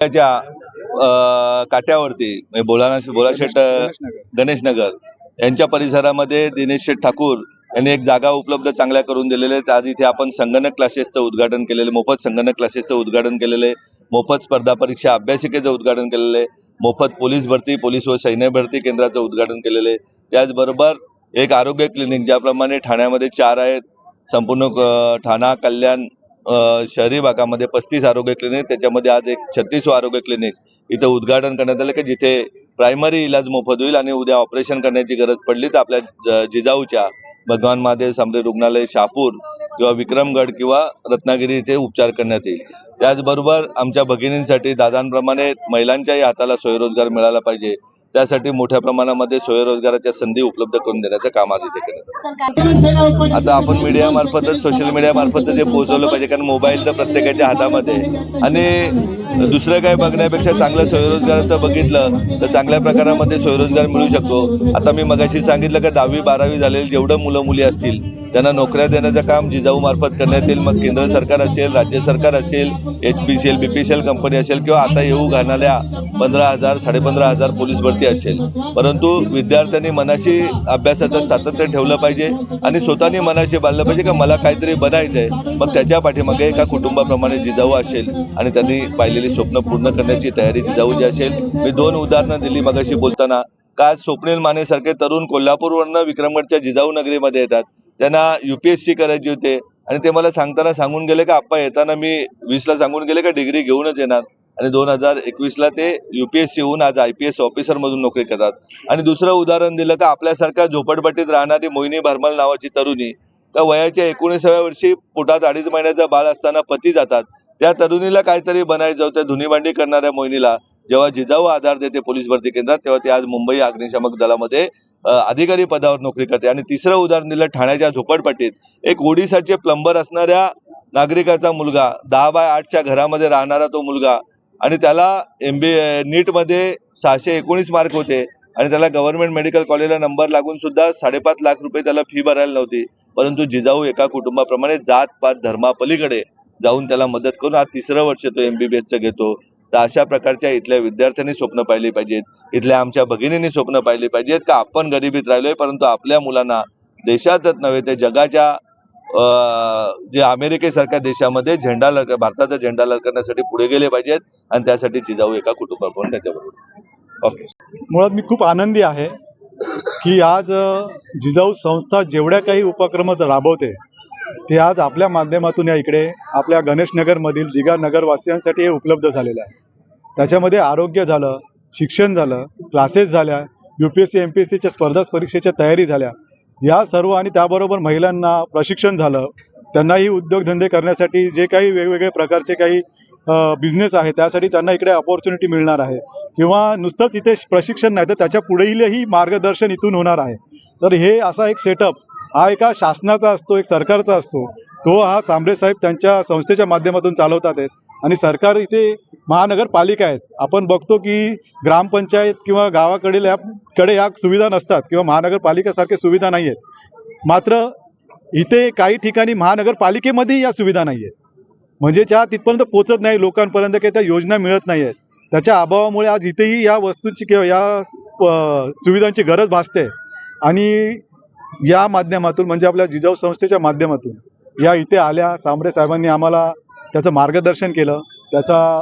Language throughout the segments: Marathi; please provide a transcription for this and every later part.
त्याच्या काट्यावरती म्हणजे बोलाना बोलाशेट गणेश नगर यांच्या परिसरामध्ये दिनेश शेठ ठाकूर यांनी एक जागा उपलब्ध चांगल्या करून दिलेल्या आहेत आज इथे आपण संगणक क्लासेसचं उद्घाटन केलेलं मोफत संगणक क्लासेसचं उद्घाटन केलेलं आहे. मोफत स्पर्धा परीक्षा अभ्यासिकेचं उद्घाटन केलेलं आहे. मोफत पोलीस भरती पोलीस व सैन्य भरती केंद्राचं उद्घाटन केलेलं आहे. त्याचबरोबर एक आरोग्य क्लिनिक ज्याप्रमाणे ठाण्यामध्ये चार आहेत. संपूर्ण ठाणा कल्याण शहरी भागामध्ये पस्तीस आरोग्य क्लिनिक त्याच्यामध्ये आज एक छत्तीसवं आरोग्य क्लिनिक इथं उद्घाटन करण्यात आलं की जिथे प्रायमरी इलाज मोफत होईल आणि उद्या ऑपरेशन करण्याची गरज पडली तर आपल्या जिजाऊच्या भगवान महादेव सामरे रुग्णालय शापूर किंवा विक्रमगड किंवा रत्नागिरी इथे उपचार करण्यात येईल. त्याचबरोबर आमच्या भगिनींसाठी दादांप्रमाणे महिलांच्याही हाताला स्वयंरोजगार मिळाला पाहिजे. त्यासाठी मोठ्या प्रमाणामध्ये स्वयंरोजगाराच्या संधी उपलब्ध करून देण्याचं काम आज इथे केलं आता आपण मीडिया मार्फतच सोशल मीडिया मार्फतच हे पोहोचवलं पाहिजे कारण मोबाईल तर प्रत्येकाच्या हातामध्ये आणि दुसरं काय बघण्यापेक्षा चांगलं स्वयंरोजगाराचं बघितलं तर चांगल्या प्रकारामध्ये स्वयंरोजगार मिळू शकतो. आता मी मगाशी सांगितलं की दहावी बारावी झालेले जेवढं मुलं मुली असतील त्यांना नोकऱ्या देण्याचं काम जिजाऊ मार्फत करण्यात येईल. मग केंद्र सरकार असेल राज्य सरकार असेल H P C L B P C L company असेल किंवा आता येऊ घालणाऱ्या पंधरा हजार साडेपंधरा हजार पोलीस भरती असेल. परंतु विद्यार्थ्यांनी मनाशी अभ्यासाचं सातत्य ठेवलं पाहिजे आणि स्वतःनी मनाशी बांधलं पाहिजे का मला काहीतरी बनायचं आहे मग त्याच्या पाठीमागे एका कुटुंबाप्रमाणे जिजाऊ असेल आणि त्यांनी पाहिलेली स्वप्न पूर्ण करण्याची तयारी जिजाऊची असेल. मी दोन उदाहरणं दिली मगाशी बोलताना. का स्वप्नील मानेसारखे तरुण कोल्हापूरवरनं विक्रमगडच्या जिजाऊ नगरीमध्ये येतात. त्यांना युपीएससी करायची होते. आणि ते मला सांगताना सांगून गेले का आप्पा येताना मी वीसला सांगून गेले का डिग्री घेऊनच येणार. आणि दोन हजार एकवीसला ते युपीएससी होऊन आज आय पी एस ऑफिसर मधून नोकरी करतात. आणि दुसरं उदाहरण दिलं का आपल्यासारख्या झोपडपट्टीत राहणारी मोहिनी भरमल नावाची तरुणी का वयाच्या एकोणीसाव्या वर्षी पोटात अडीच महिन्याचा बाळ असताना पती जातात. त्या तरुणीला काहीतरी बनायचं होतं धुनीभांडी करणाऱ्या मोहिनीला. जेव्हा जिजाऊ आधार देते पोलीस भरती केंद्रात तेव्हा ते आज मुंबई अग्निशामक दलामध्ये अधिकारी पदावर नोकरी करते. आणि तिसरं उदाहरण दिलं ठाण्याच्या झोपडपट्टीत. एक ओडिसाचे प्लंबर असणाऱ्या नागरिकाचा मुलगा दहा बाय आठच्या घरामध्ये राहणारा तो मुलगा आणि त्याला एम बी नीटमध्ये सहाशे एकोणीस मार्क होते आणि त्याला गव्हर्नमेंट मेडिकल कॉलेजला नंबर लागून सुद्धा साडेपाच लाख रुपये त्याला फी भरायला नव्हती. परंतु जिजाऊ एका कुटुंबाप्रमाणे जात पात धर्मापलीकडे जाऊन त्याला मदत करून आज तिसरं वर्ष तो एमबीबीएसचं घेतो. तर अशा प्रकारच्या इथल्या विद्यार्थ्यांनी स्वप्न पाहिली पाहिजेत. इथल्या आमच्या भगिनींनी स्वप्न पाहिली पाहिजेत का आपण गरिबीत राहिलोय परंतु आपल्या मुलांना देशातच नव्हे ते जगाच्या जे अमेरिकेसारख्या देशामध्ये झेंडा लडक भारताचा झेंडा लडकण्यासाठी पुढे गेले पाहिजेत आणि त्यासाठी जिजाऊ एका कुटुंबाकडून त्याच्याबरोबर. ओके. मुळात मी खूप आनंदी आहे की आज जिजाऊ संस्था जेवढ्या काही उपक्रम राबवते ते आज आपल्या माध्यमातून या इकडे आपल्या गणेशनगरमधील दिघा नगरवासियांसाठी हे उपलब्ध झालेलं आहे. त्याच्यामध्ये आरोग्य झालं शिक्षण झालं क्लासेस झाल्या U P S C M P S सीच्या स्पर्धा परीक्षेच्या तयारी झाल्या. या सर्व आणि त्याबरोबर महिलांना प्रशिक्षण झालं. त्यांनाही उद्योगधंदे करण्यासाठी जे काही वेगवेगळे प्रकारचे काही बिझनेस आहे त्यासाठी त्यांना इकडे अपॉर्च्युनिटी मिळणार आहे. किंवा नुसतंच इथे प्रशिक्षण नाही तर त्याच्या पुढेही मार्गदर्शन इथून होणार आहे. तर हे असा एक सेटअप हा एका शासनाचा असतो एक सरकारचा असतो. तो हा चांबरे साहेब त्यांच्या संस्थेच्या माध्यमातून चालवतात आहेत. आणि सरकार इथे महानगरपालिका आहेत. आपण बघतो की ग्रामपंचायत किंवा गावाकडील या कडे या सुविधा नसतात किंवा महानगरपालिकेसारख्या सुविधा नाही आहेत मात्र इथे काही ठिकाणी महानगरपालिकेमध्ये या सुविधा नाही आहेत म्हणजे त्या तिथपर्यंत पोचत नाही लोकांपर्यंत काही त्या योजना मिळत नाही आहेत त्याच्या अभावामुळे आज इथेही या वस्तूंची किंवा या सुविधांची गरज भासते. आणि या माध्यमातून म्हणजे आपल्या जिजाऊ संस्थेच्या माध्यमातून या इथे आल्या सांबरे साहेबांनी आम्हाला त्याचं मार्गदर्शन केलं. त्याचा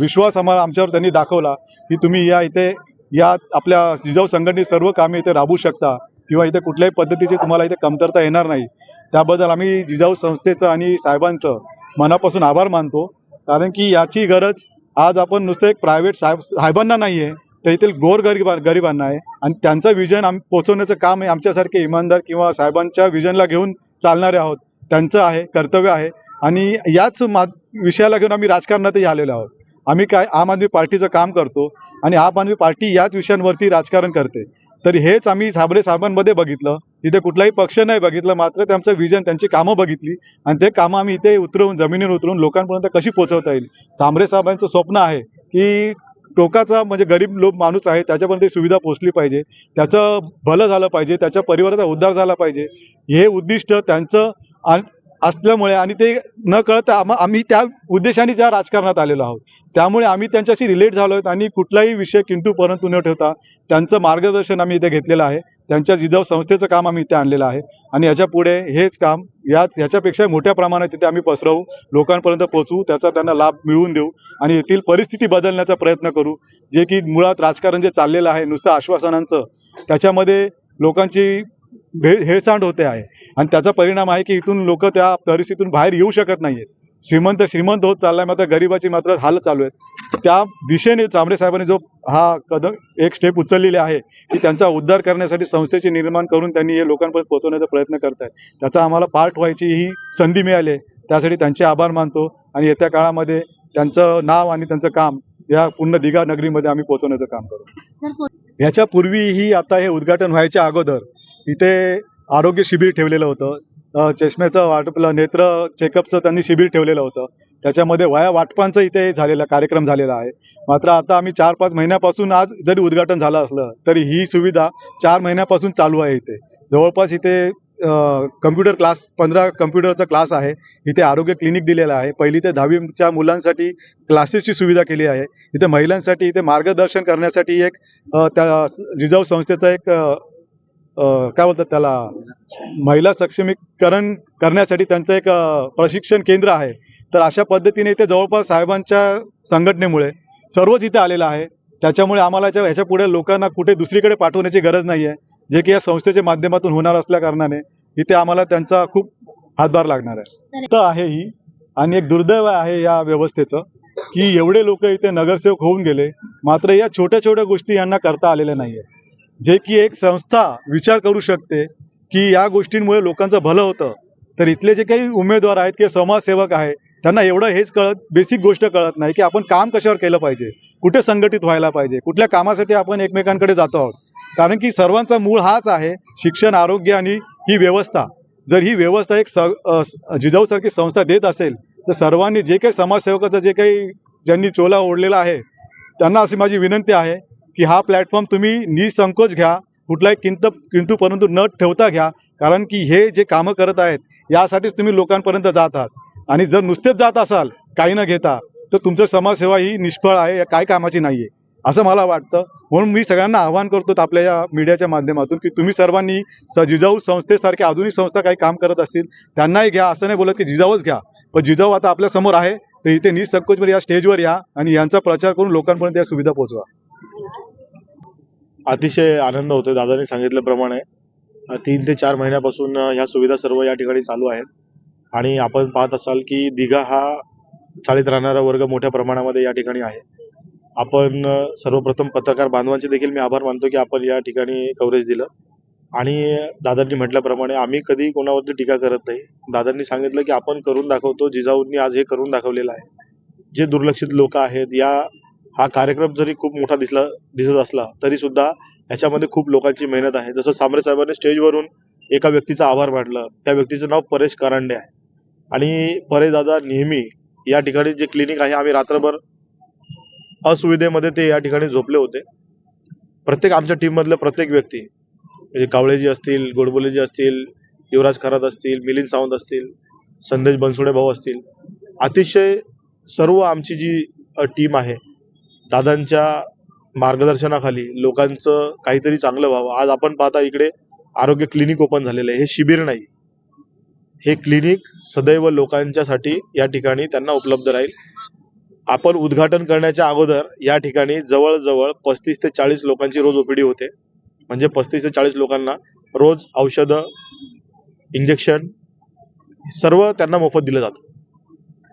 विश्वास आम्हाला आमच्यावर त्यांनी दाखवला की तुम्ही या इथे या आपल्या जिजाऊ संघटनेत सर्व कामे इथे राबवू शकता किंवा इथे कुठल्याही पद्धतीची तुम्हाला इथे कमतरता येणार नाही. त्याबद्दल आम्ही जिजाऊ संस्थेचं आणि साहेबांचं मनापासून आभार मानतो. कारण की याची गरज आज आपण नुसतं एक प्रायव्हेट साहेब साहेबांना नाही आहे तर येथील गोर गरिबांना आहे. आणि त्यांचं विजन आम पोचवण्याचं काम आहे आमच्यासारखे इमानदार किंवा साहेबांच्या विजनला घेऊन चालणारे आहोत. त्यांचं आहे कर्तव्य आहे. आणि याच मा विषयाला घेऊन आम्ही राजकारणातही आलेलो आहोत. आम्ही काय आम आदमी पार्टीचं काम करतो आणि आम आदमी पार्टी याच विषयांवरती राजकारण करते. तर हेच आम्ही साबरे साहेबांमध्ये बघितलं. तिथे कुठलाही पक्ष नाही बघितलं मात्र त्यांचं विजन त्यांची कामं बघितली. आणि ते कामं आम्ही इथे उतरवून जमिनीवर उतरवून लोकांपर्यंत कशी पोहोचवता येईल? सांबरे साहेबांचं स्वप्न आहे की टोकाचा म्हणजे गरीब लोक माणूस आहे त्याच्यापर्यंत सुविधा पोहोचली पाहिजे. त्याचं भलं झालं पाहिजे त्याच्या परिवाराचा उद्धार झाला पाहिजे. हे उद्दिष्ट त्यांचं आणि असल्यामुळे आणि ते न कळत आम्ही त्या उद्देशाने ज्या राजकारणात आलेलो आहोत त्यामुळे आम्ही त्यांच्याशी रिलेट झालो आहोत आणि कुठलाही विषय किंतु परंतु न ठेवता त्यांचं मार्गदर्शन आम्ही इथे घेतलेलं आहे. त्यांच्या जिजाऊ संस्थेचं काम आम्ही इथे आणलेलं आहे. आणि ह्याच्या पुढे हेच काम याच ह्याच्यापेक्षा मोठ्या प्रमाणात तिथे आम्ही पसरवू लोकांपर्यंत पोहोचवू त्याचा त्यांना लाभ मिळवून देऊ आणि येथील परिस्थिती बदलण्याचा प्रयत्न करू. जे की मुळात राजकारण जे चाललेलं आहे नुसतं आश्वासनांचं त्याच्यामध्ये लोकांची भे हेळसांड होते आहे. आणि त्याचा परिणाम आहे की इथून लोक त्या परिस्थितीतून बाहेर येऊ शकत नाहीयेत. श्रीमंत श्रीमंत होत चाललाय मात्र गरिबाची मात्र हाल चालू आहेत. त्या दिशेने चांबरे साहेबांनी जो हा कदम एक स्टेप उचललेली आहे की त्यांचा उद्धार करण्यासाठी संस्थेचे निर्माण करून त्यांनी हे लोकांपर्यंत पोहोचवण्याचा प्रयत्न करत आहेत त्याचा आम्हाला पार्ट व्हायची ही संधी मिळाली आहे. त्यासाठी त्यांचे आभार मानतो आणि येत्या काळामध्ये त्यांचं नाव आणि त्यांचं काम या पूर्ण दिघा नगरीमध्ये आम्ही पोहोचवण्याचं काम करू. याच्या पूर्वीही आता हे उद्घाटन व्हायच्या अगोदर इथे आरोग्य शिबिर ठेवलेलं होतं. चष्म्याचं वाटपलं नेत्र चेकअपचं त्यांनी शिबिर ठेवलेलं होतं. त्याच्यामध्ये वया वाटपांचं इथे झालेला कार्यक्रम झालेला आहे. मात्र आता आम्ही चार पाच महिन्यापासून आज जरी उद्घाटन झालं असलं तरी ही सुविधा चार महिन्यापासून चालू आहे इथे. जवळपास इथे कम्प्युटर क्लास पंधरा कम्प्युटरचा क्लास आहे. इथे आरोग्य क्लिनिक दिलेलं आहे. पहिली ते दहावीच्या मुलांसाठी क्लासेसची सुविधा केली आहे. इथे महिलांसाठी इथे मार्गदर्शन करण्यासाठी एक त्या रिझर्व संस्थेचा एक काय बोलतात त्याला? महिला सक्षमीकरण करण्यासाठी त्यांचं एक प्रशिक्षण केंद्र आहे. तर अशा पद्धतीने इथे जवळपास साहेबांच्या संघटनेमुळे सर्वच इथे आलेलं आहे. त्याच्यामुळे आम्हाला याच्या ह्याच्या पुढे लोकांना कुठे दुसरीकडे पाठवण्याची गरज नाही आहे. जे की या संस्थेच्या माध्यमातून होणार असल्या कारणाने इथे आम्हाला त्यांचा खूप हातभार लागणार आहे. तर आहे ही. आणि एक दुर्दैव आहे या व्यवस्थेचं की एवढे लोक इथे नगरसेवक होऊन गेले. मात्र या छोट्या छोट्या गोष्टी यांना करता आलेल्या नाही आहेत जे की एक संस्था विचार करू शकते की या गोष्टींमुळे लोकांचं भलं होतं. तर इथले जे काही उमेदवार आहेत किंवा समाजसेवक आहे त्यांना एवढं हेच कळत बेसिक गोष्ट कळत नाही की आपण काम कशावर केलं पाहिजे कुठे संघटित व्हायला पाहिजे कुठल्या कामासाठी आपण एकमेकांकडे जातो आहोत. कारण की सर्वांचा मूळ हाच आहे शिक्षण आरोग्य आणि ही व्यवस्था. जर ही व्यवस्था एक स जिजाऊसारखी संस्था देत असेल तर सर्वांनी जे काही समाजसेवकाचं जे काही ज्यांनी चोला ओढलेला आहे त्यांना अशी माझी विनंती आहे की हा प्लॅटफॉर्म तुम्ही निसंकोच घ्या. कुठलाही किंत किंतू परंतु न ठेवता घ्या. कारण की हे जे कामं करत आहेत यासाठीच तुम्ही लोकांपर्यंत जात आहात. आणि जर नुसतेच जात असाल काही न घेता तर तुमचं समाजसेवा ही निष्फळ आहे या काय कामाची नाही आहे असं मला वाटतं. म्हणून मी सगळ्यांना आवाहन करतो आपल्या या मीडियाच्या माध्यमातून की तुम्ही सर्वांनी स जिजाऊ संस्थेसारख्या आधुनिक संस्था काही काम करत असतील त्यांनाही घ्या. असं नाही बोलत की जिजाऊच घ्या. पण जिजाऊ आता आपल्यासमोर आहे तर इथे निसंकोचवर या स्टेजवर या आणि यांचा प्रचार करून लोकांपर्यंत या सुविधा पोहोचवा. अतिशय आनंद होतोय दादांनी सांगितल्याप्रमाणे. तीन ते चार महिन्यापासून ह्या सुविधा सर्व या ठिकाणी चालू आहेत. आणि आपण पाहत असाल की दिघा हा चाळीत राहणारा वर्ग मोठ्या प्रमाणामध्ये या ठिकाणी आहे. आपण सर्वप्रथम पत्रकार बांधवांचे देखील मी आभार मानतो की आपण या ठिकाणी कव्हरेज दिलं. आणि दादांनी म्हटल्याप्रमाणे आम्ही कधी कोणावरती टीका करत नाही. दादांनी सांगितलं की आपण करून दाखवतो जिजाऊंनी आज हे करून दाखवलेलं आहे. जे दुर्लक्षित लोक आहेत या हा कार्यक्रम जरी खूप मोठा दिसला दिसत असला तरी सुद्धा ह्याच्यामध्ये खूप लोकांची मेहनत आहे. जसं सामरे साहेबांनी स्टेजवरून एका व्यक्तीचा आभार मानलं त्या व्यक्तीचं नाव परेश करांडे आहे. आणि परेश दादा नेहमी या ठिकाणी जे क्लिनिक आहे आम्ही रात्रभर असुविधेमध्ये ते या ठिकाणी झोपले होते. प्रत्येक आमच्या टीममधलं प्रत्येक व्यक्ती म्हणजे कावळेजी असतील गोडबोलेजी असतील युवराज खरात असतील मिलिंद सावंत असतील संदेश बनसोडे भाऊ असतील अतिशय सर्व आमची जी टीम आहे दादांच्या मार्गदर्शनाखाली लोकांचं काहीतरी चांगलं व्हावं. आज आपण पाहता इकडे आरोग्य क्लिनिक ओपन झालेलं आहे. हे शिबिर नाही. हे क्लिनिक सदैव लोकांच्यासाठी या ठिकाणी त्यांना उपलब्ध राहील. आपण उद्घाटन करण्याच्या अगोदर या ठिकाणी जवळजवळ पस्तीस ते चाळीस लोकांची रोज ओपीडी होते. म्हणजे पस्तीस ते चाळीस लोकांना रोज औषधं इंजेक्शन सर्व त्यांना मोफत दिलं जातं.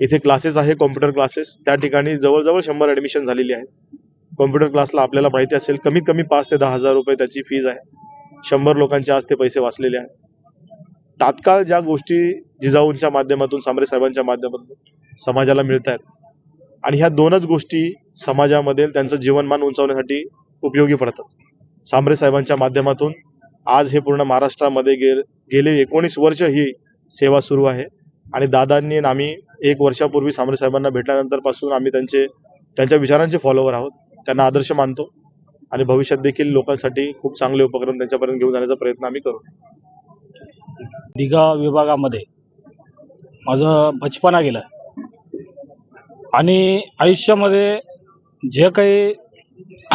इथे क्लासेस आहे कॉम्प्युटर क्लासेस त्या ठिकाणी जवळजवळ शंभर ऍडमिशन झालेली आहेत. कॉम्प्युटर क्लासला आपल्याला माहिती असेल कमीत कमी पाच ते दहा हजार रुपये त्याची फीज आहे. शंभर लोकांच्या आज ते पैसे वाचलेले आहेत. तात्काळ ज्या गोष्टी जिजाऊंच्या माध्यमातून सांबरे साहेबांच्या माध्यमातून समाजाला मिळत आहेत आणि ह्या दोनच गोष्टी समाजामध्ये त्यांचं जीवनमान उंचावण्यासाठी उपयोगी पडतात. सांबरे साहेबांच्या माध्यमातून आज हे पूर्ण महाराष्ट्रामध्ये गे गेले एकोणीस वर्ष ही सेवा सुरू आहे. आणि दादांनी आम्ही एक वर्षापूर्वी सामरे साहेबांना भेटल्यानंतरपासून आम्ही त्यांचे त्यांच्या विचारांचे फॉलोवर आहोत. त्यांना आदर्श मानतो आणि भविष्यात देखील लोकांसाठी खूप चांगले उपक्रम त्यांच्यापर्यंत घेऊन जाण्याचा प्रयत्न आम्ही करू. दिघा विभागामध्ये माझं बचपना गेलं. आणि आयुष्यामध्ये जे काही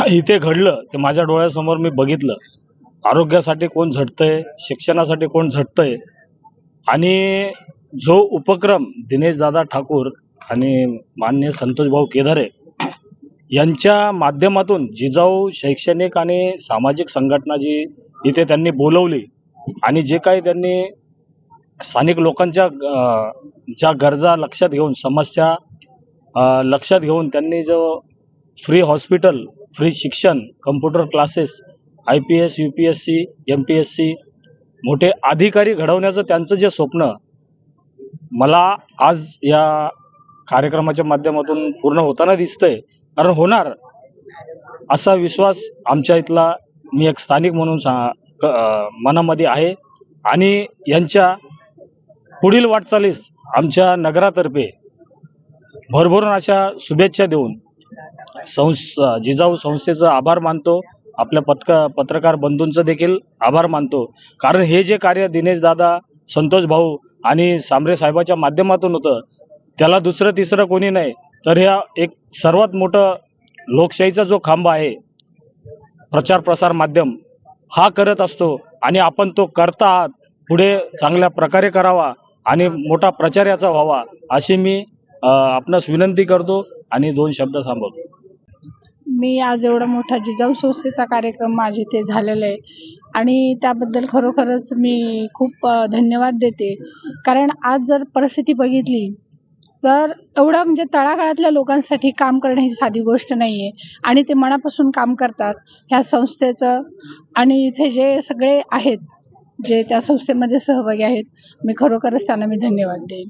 इथे घडलं ते माझ्या डोळ्यासमोर मी बघितलं. आरोग्यासाठी कोण झटतंय शिक्षणासाठी कोण झटतंय. आणि जो उपक्रम दिनेशदादा ठाकूर आणि मान्य संतोषभाऊ केदारे यांच्या माध्यमातून जिजाऊ शैक्षणिक आणि सामाजिक संघटना जी इथे त्यांनी बोलवली आणि जे काही त्यांनी स्थानिक लोकांच्या ज्या गरजा लक्षात घेऊन समस्या लक्षात घेऊन त्यांनी जो फ्री हॉस्पिटल फ्री शिक्षण computer classes I P S U P S C M P S C मोठे अधिकारी घडवण्याचं त्यांचं जे स्वप्न मला आज या कार्यक्रमाच्या माध्यमातून पूर्ण होताना दिसतंय. कारण होणार. असा विश्वास आमच्या इथला मी एक स्थानिक म्हणून सा क- मनामध्ये आहे. आणि यांच्या पुढील वाटचालीस आमच्या नगरातर्फे भरभरून अशा शुभेच्छा देऊन संस जिजाऊ संस्थेचा आभार मानतो. आपल्या पत्रक पत्रकार बंधूंचं देखील आभार मानतो. कारण हे जे कार्य दिनेश दादा संतोष भाऊ आणि सांबरे साहेबाच्या माध्यमातून होतं. त्याला दुसरं तिसरं कोणी नाही. तर ह्या एक सर्वात मोठं लोकशाहीचा जो खांब आहे प्रचार प्रसार माध्यम हा करत असतो. आणि आपण तो करता आहात पुढे चांगल्या प्रकारे करावा आणि मोठा प्रचार याचा व्हावा अशी मी आपणास विनंती करतो आणि दोन शब्द थांबवतो. मी आज एवढा मोठा जिजाऊ संस्थेचा कार्यक्रम माझे इथे झालेला आहे. आणि त्याबद्दल खरोखरच मी खूप धन्यवाद देते. कारण आज जर परिस्थिती बघितली तर एवढं म्हणजे तळागाळातल्या लोकांसाठी काम करणं ही साधी गोष्ट नाही आहे आणि ते मनापासून काम करतात ह्या संस्थेचं. आणि इथे जे सगळे आहेत जे त्या संस्थेमध्ये सहभागी आहेत मी खरोखरच त्यांना मी धन्यवाद देईन.